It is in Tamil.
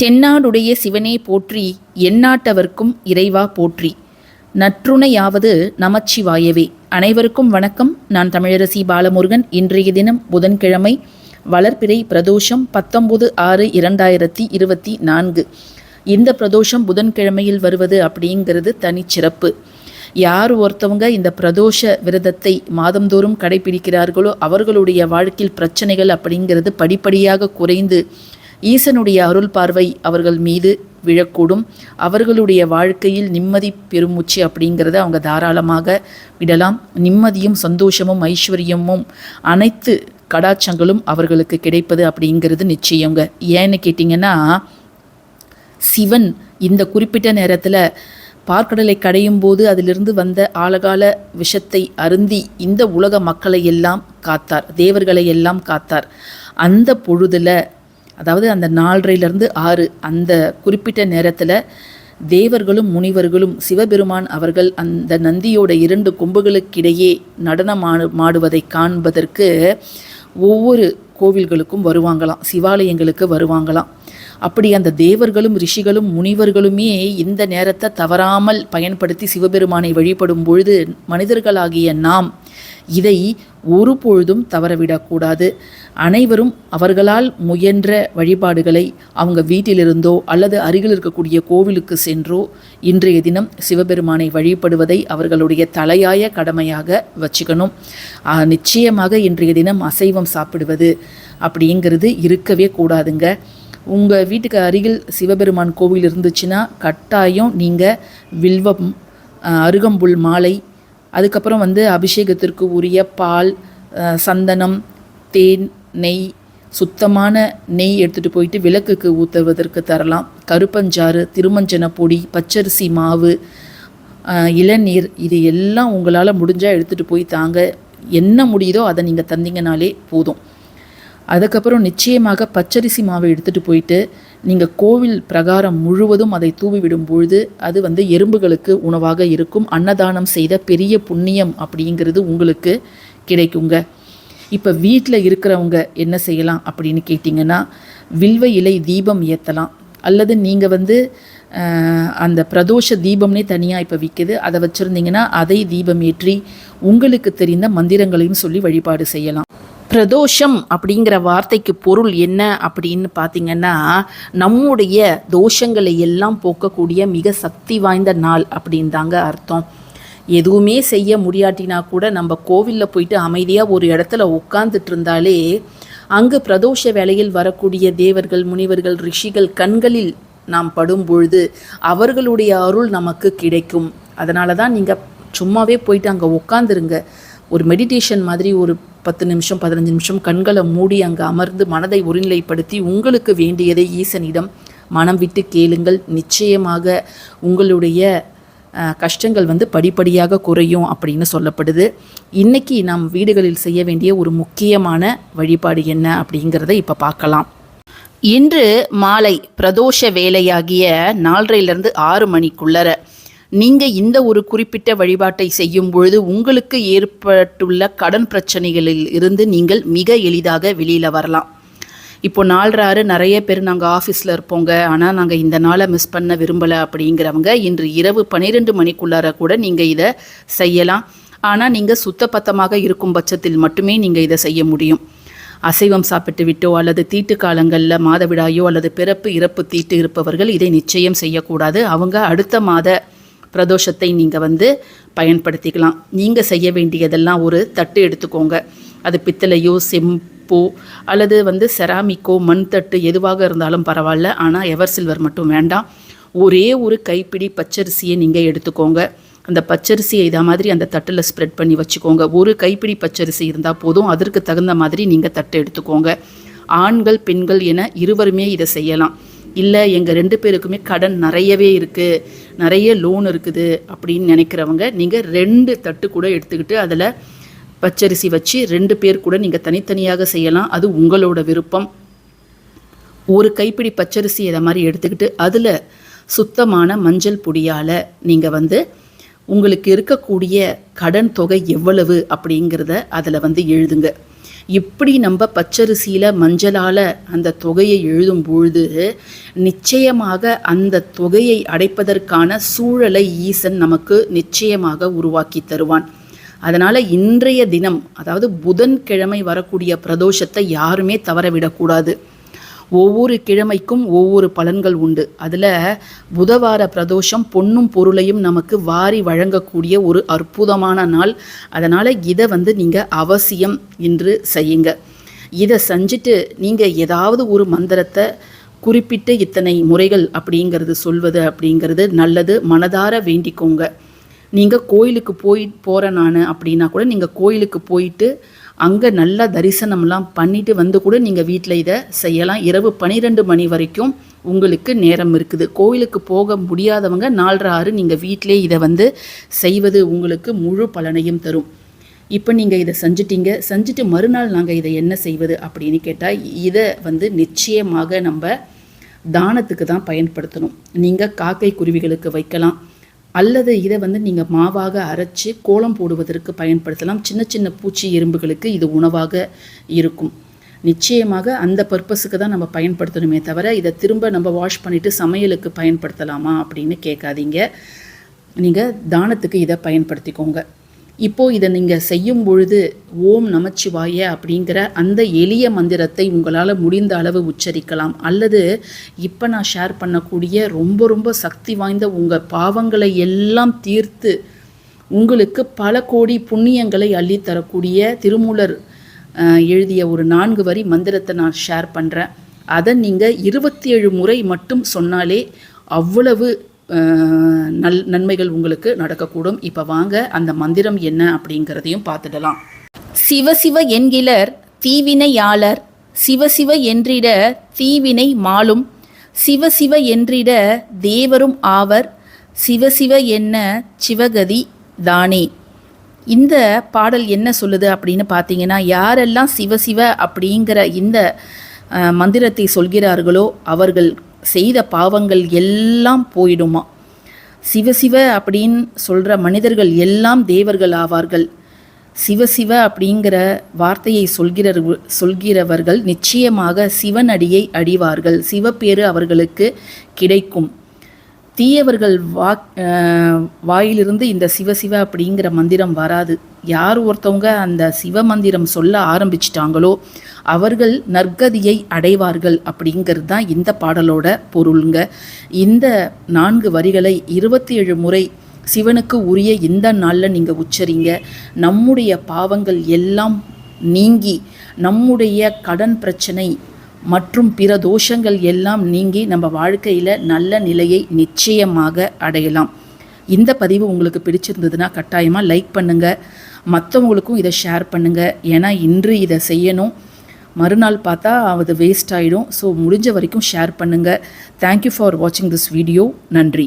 தென்னாடுடைய சிவனே போற்றி எந்நாட்டவர்க்கும் இறைவா போற்றி. நற்றுணையாவது நமச்சிவாயவே. அனைவருக்கும் வணக்கம். நான் தமிழரசி பாலமுருகன். இன்றைய தினம் புதன்கிழமை வளர்பிறை பிரதோஷம் பத்தொன்பது ஆறு இரண்டாயிரத்தி இருபத்தி நான்கு. இந்த பிரதோஷம் புதன்கிழமையில் வருவது அப்படிங்கிறது தனிச்சிறப்பு. யார் ஒருத்தவங்க இந்த பிரதோஷ விரதத்தை மாதந்தோறும் கடைபிடிக்கிறார்களோ அவர்களுடைய வாழ்க்கையில் பிரச்சனைகள் அப்படிங்கிறது படிப்படியாக குறைந்து ஈசனுடைய அருள் பார்வை அவர்கள் மீது விழக்கூடும். அவர்களுடைய வாழ்க்கையில் நிம்மதி பெருமூச்சு அப்படிங்கிறத அவங்க தாராளமாக விடலாம். நிம்மதியும் சந்தோஷமும் ஐஸ்வர்யமும் அனைத்து கடாச்சங்களும் அவர்களுக்கு கிடைப்பது அப்படிங்கிறது நிச்சயங்க. ஏன்னு கேட்டிங்கன்னா சிவன் இந்த குறிப்பிட்ட நேரத்தில் பார்க்கடலை கடையும் போது அதிலிருந்து வந்த ஆழகால விஷத்தை அருந்தி இந்த உலக மக்களை எல்லாம் காத்தார். தேவர்களை எல்லாம் காத்தார். அந்த பொழுதில் அதாவது அந்த நாலரையிலிருந்து ஆறு அந்த குறிப்பிட்ட நேரத்தில் தேவர்களும் முனிவர்களும் சிவபெருமான் அவர்கள் அந்த நந்தியோட இரண்டு கொம்புகளுக்கிடையே நடனமாடு மாடுவதை காண்பதற்கு ஒவ்வொரு கோவில்களுக்கும் வருவாங்களாம் சிவாலயங்களுக்கு வருவாங்களாம். அப்படி அந்த தேவர்களும் ரிஷிகளும் முனிவர்களுமே இந்த நேரத்தை தவறாமல் பயன்படுத்தி சிவபெருமானை வழிபடும் பொழுது மனிதர்களாகிய நாம் இதை ஒரு பொழுதும் தவறவிடக்கூடாது. அனைவரும் அவர்களால் முயன்ற வழிபாடுகளை அவங்க வீட்டிலிருந்தோ அல்லது அருகில் இருக்கக்கூடிய கோவிலுக்கு சென்றோ இன்றைய தினம் சிவபெருமானை வழிபடுவதை அவர்களுடைய தலையாய கடமையாக வச்சுக்கணும். நிச்சயமாக இன்றைய தினம் அசைவம் சாப்பிடுவது அப்படிங்கிறது இருக்கவே கூடாதுங்க. உங்கள் வீட்டுக்கு அருகில் சிவபெருமான் கோவில் இருந்துச்சுன்னா கட்டாயம் நீங்கள் வில்வம் அருகம்புல் மாலை அதுக்கப்புறம் வந்து அபிஷேகத்திற்கு உரிய பால் சந்தனம் தேன் நெய் சுத்தமான நெய் எடுத்துகிட்டு போயிட்டு விளக்குக்கு ஊற்றுவதற்கு தரலாம். கருப்பஞ்சாறு திருமஞ்சன பொடி பச்சரிசி மாவு இளநீர் இது எல்லாம் உங்களால் முடிஞ்சால் எடுத்துகிட்டு போய் தாங்க. என்ன முடியுதோ அதை நீங்கள் தந்தீங்கனாலே போதும். அதுக்கப்புறம் நிச்சயமாக பச்சரிசி மாவை எடுத்துகிட்டு போயிட்டு நீங்கள் கோவில் பிரகாரம் முழுவதும் அதை தூவி விடும் பொழுது அது வந்து எறும்புகளுக்கு உணவாக இருக்கும். அன்னதானம் செய்த பெரிய புண்ணியம் அப்படிங்கிறது உங்களுக்கு கிடைக்குங்க. இப்போ வீட்டில் இருக்கிறவங்க என்ன செய்யலாம் அப்படின்னு கேட்டிங்கன்னா வில்வ இலை தீபம் ஏற்றலாம் அல்லது நீங்கள் வந்து அந்த பிரதோஷ தீபம்னே தனியாக இப்போ விற்கிது அதை வச்சுருந்தீங்கன்னா அதை தீபம் ஏற்றி உங்களுக்கு தெரிந்த மந்திரங்களையும் சொல்லி வழிபாடு செய்யலாம். பிரதோஷம் அப்படிங்கிற வார்த்தைக்கு பொருள் என்ன அப்படின்னு பார்த்தீங்கன்னா நம்முடைய தோஷங்களை எல்லாம் போக்கக்கூடிய மிக சக்தி வாய்ந்த நாள் அப்படின்னு தாங்க அர்த்தம். எதுவுமே செய்ய முடியாட்டினா கூட நம்ம கோவிலில் போயிட்டு அமைதியாக ஒரு இடத்துல உட்காந்துட்டு இருந்தாலே அங்கு பிரதோஷ வேலையில் வரக்கூடிய தேவர்கள் முனிவர்கள் ரிஷிகள் கண்களில் நாம் படும் பொழுது அவர்களுடைய அருள் நமக்கு கிடைக்கும். அதனால தான் நீங்கள் சும்மாவே போயிட்டு அங்கே உட்காந்துருங்க ஒரு மெடிடேஷன் மாதிரி ஒரு பத்து நிமிஷம் பதினஞ்சு நிமிஷம் கண்களை மூடி அங்கே அமர்ந்து மனதை ஒருநிலைப்படுத்தி உங்களுக்கு வேண்டியதை ஈசனிடம் மனம் விட்டு கேளுங்கள். நிச்சயமாக உங்களுடைய கஷ்டங்கள் வந்து படிப்படியாக குறையும் அப்படின்னு சொல்லப்படுது. இன்றைக்கி நாம் வீடுகளில் செய்ய வேண்டிய ஒரு முக்கியமான வழிபாடு என்ன அப்படிங்கிறத இப்போ பார்க்கலாம். இன்று மாலை பிரதோஷ வேலையாகிய நாலரையிலிருந்து ஆறு மணிக்குள்ளர நீங்கள் இந்த ஒரு குறிப்பிட்ட வழிபாட்டை செய்யும் பொழுது உங்களுக்கு ஏற்பட்டுள்ள கடன் பிரச்சனைகளில் இருந்து நீங்கள் மிக எளிதாக வெளியில் வரலாம். இப்போ நாலராறு நிறைய பேர் நாங்கள் ஆஃபீஸில் இருப்போங்க. ஆனால் நாங்கள் இந்த நாளை மிஸ் பண்ண விரும்பலை அப்படிங்கிறவங்க இன்று இரவு பன்னிரெண்டு மணிக்குள்ளார கூட நீங்கள் இதை செய்யலாம். ஆனால் நீங்கள் சுத்தப்பத்தமாக இருக்கும் பட்சத்தில் மட்டுமே நீங்கள் இதை செய்ய முடியும். அசைவம் சாப்பிட்டு விட்டோ அல்லது தீட்டு காலங்களில் மாதவிடாயோ அல்லது பிறப்பு இறப்பு தீட்டு இருப்பவர்கள் இதை நிச்சயம் செய்யக்கூடாது. அவங்க அடுத்த மாத பிரதோஷத்தை நீங்கள் வந்து பயன்படுத்திக்கலாம். நீங்கள் செய்ய வேண்டியதெல்லாம் ஒரு தட்டு எடுத்துக்கோங்க. அது பித்தளையோ செம்போ அல்லது வந்து செராமிக்கோ மண் தட்டு எதுவாக இருந்தாலும் பரவாயில்ல. ஆனால் எவர் சில்வர் மட்டும் வேண்டாம். ஒரே ஒரு கைப்பிடி பச்சரிசியை நீங்கள் எடுத்துக்கோங்க. அந்த பச்சரிசியை இதை மாதிரி அந்த தட்டில் ஸ்ப்ரெட் பண்ணி வச்சுக்கோங்க. ஒரு கைப்பிடி பச்சரிசி இருந்தால் போதும். அதற்கு தகுந்த மாதிரி நீங்கள் தட்டு எடுத்துக்கோங்க. ஆண்கள் பெண்கள் என இருவருமே இதை செய்யலாம். இல்லை எங்கள் ரெண்டு பேருக்குமே கடன் நிறையவே இருக்குது நிறைய லோன் இருக்குது அப்படின்னு நினைக்கிறவங்க நீங்கள் ரெண்டு தட்டு கூட எடுத்துக்கிட்டு அதில் பச்சரிசி வச்சு ரெண்டு பேர் கூட நீங்கள் தனித்தனியாக செய்யலாம். அது உங்களோட விருப்பம். ஒரு கைப்பிடி பச்சரிசி இதை மாதிரி எடுத்துக்கிட்டு அதில் சுத்தமான மஞ்சள் பொடியால் நீங்கள் வந்து உங்களுக்கு இருக்கக்கூடிய கடன் தொகை எவ்வளவு அப்படிங்கிறத அதில் வந்து எழுதுங்க. இப்படி நம்ம பச்சரிசியில் மஞ்சளால் அந்த தொகையை எழுதும் பொழுது நிச்சயமாக அந்த தொகையை அடைப்பதற்கான சூழலை ஈசன் நமக்கு நிச்சயமாக உருவாக்கி தருவான். அதனால் இன்றைய தினம் அதாவது புதன்கிழமை வரக்கூடிய பிரதோஷத்தை யாருமே தவறவிடக்கூடாது ஒவ்வொரு கிழமைக்கும் ஒவ்வொரு பலன்கள் உண்டு. அதில் புதவார பிரதோஷம் பொன்னும் பொருளையும் நமக்கு வாரி வழங்கக்கூடிய ஒரு அற்புதமான நாள். அதனால் இதை வந்து நீங்கள் அவசியம் இன்று செய்யுங்க. இதை செஞ்சுட்டு நீங்கள் ஏதாவது ஒரு மந்திரத்தை குறிப்பிட்டு இத்தனை முறைகள் அப்படிங்கிறது சொல்வது அப்படிங்கிறது நல்லது. மனதார வேண்டிக்கோங்க. நீங்கள் கோயிலுக்கு போய் போகிறேன் நான் அப்படின்னா கூட நீங்கள் கோயிலுக்கு போயிட்டு அங்கே நல்லா தரிசனம்லாம் பண்ணிட்டு வந்து கூட நீங்கள் வீட்டில் இதை செய்யலாம். இரவு பன்னிரெண்டு மணி வரைக்கும் உங்களுக்கு நேரம் இருக்குது. கோயிலுக்கு போக முடியாதவங்க நாலரை ஆறு நீங்கள் வீட்டிலே இதை வந்து செய்வது உங்களுக்கு முழு பலனையும் தரும். இப்போ நீங்கள் இதை செஞ்சிட்டீங்க. செஞ்சுட்டு மறுநாள் நாங்கள் இதை என்ன செய்வது அப்படின்னு கேட்டால் இதை வந்து நிச்சயமாக நம்ம தானத்துக்கு தான் பயன்படுத்தணும். நீங்கள் காக்கை குருவிகளுக்கு வைக்கலாம். அல்லது இதை வந்து நீங்கள் மாவாக அரைச்சி கோலம் போடுவதற்கு பயன்படுத்தலாம். சின்ன சின்ன பூச்சி எறும்புகளுக்கு இது உணவாக இருக்கும். நிச்சயமாக அந்த பர்பஸுக்கு தான் நம்ம பயன்படுத்தணுமே தவிர இதை திரும்ப நம்ம வாஷ் பண்ணிவிட்டு சமையலுக்கு பயன்படுத்தலாமா அப்படின்னு கேட்காதீங்க. நீங்கள் தானத்துக்கு இதை பயன்படுத்திக்கோங்க. இப்போது இதை நீங்கள் செய்யும் பொழுது ஓம் நமச்சிவாய அப்படிங்கிற அந்த எளிய மந்திரத்தை உங்களால் முடிந்த அளவு உச்சரிக்கலாம். அல்லது இப்போ நான் ஷேர் பண்ணக்கூடிய ரொம்ப ரொம்ப சக்தி வாய்ந்த உங்கள் பாவங்களை எல்லாம் தீர்த்து உங்களுக்கு பல கோடி புண்ணியங்களை அள்ளித்தரக்கூடிய திருமூலர் எழுதிய ஒரு நான்கு வரி மந்திரத்தை நான் ஷேர் பண்ணுறேன் அதை நீங்கள் இருபத்தி ஏழு முறை மட்டும் சொன்னாலே அவ்வளவு நல் நன்மைகள் உங்களுக்கு நடக்கக்கூடும். இப்போ வாங்க அந்த மந்திரம் என்ன அப்படிங்கிறதையும் பார்த்துடலாம். சிவ சிவ என்கிலர் தீவினையாளர். சிவ சிவ என்றிட தீவினை மாலும். சிவ சிவ என்றிட தேவரும் ஆவர். சிவ சிவ என்ன சிவகதி தானே. இந்த பாடல் என்ன சொல்லுது அப்படின்னு பார்த்தீங்கன்னா யாரெல்லாம் சிவசிவ அப்படிங்கிற இந்த மந்திரத்தை சொல்கிறார்களோ அவர்கள் செய்த பாவங்கள் எல்லாம் போயிடுமா? சிவசிவ அப்படின்னு சொல்கிற மனிதர்கள் எல்லாம் தேவர்கள் ஆவார்கள். சிவசிவ அப்படிங்கிற வார்த்தையை சொல்கிற சொல்கிறவர்கள் நிச்சயமாக சிவனடியை அடிவார்கள். சிவப்பேறு அவர்களுக்கு கிடைக்கும். தீயவர்கள் வா வாயிலிருந்து இந்த சிவசிவ அப்படிங்கிற மந்திரம் வராது. யார் ஒருத்தவங்க அந்த சிவ மந்திரம் சொல்ல ஆரம்பிச்சிட்டாங்களோ அவர்கள் நற்கதியை அடைவார்கள் அப்படிங்கிறது தான் இந்த பாடலோட பொருளுங்க. இந்த நான்கு வரிகளை இருபத்தி ஏழு முறை சிவனுக்கு உரிய இந்த நாளில் நீங்கள் உச்சரிங்க. நம்முடைய பாவங்கள் எல்லாம் நீங்கி நம்முடைய கடன் பிரச்சனை மற்றும் பிற தோஷங்கள் எல்லாம் நீங்கி நம்ம வாழ்க்கையில் நல்ல நிலையை நிச்சயமாக அடையலாம். இந்த பதிவு உங்களுக்கு பிடிச்சிருந்ததுன்னா கட்டாயமாக லைக் பண்ணுங்கள் மற்றவங்களுக்கும் இதை ஷேர் பண்ணுங்கள் ஏன்னா இன்று இதை செய்யணும். மறுநாள் பார்த்தா அது வேஸ்ட் ஆகிடும் ஸோ முடிஞ்ச வரைக்கும் ஷேர் பண்ணுங்கள் தேங்க்யூ ஃபார் வாட்சிங் திஸ் வீடியோ நன்றி.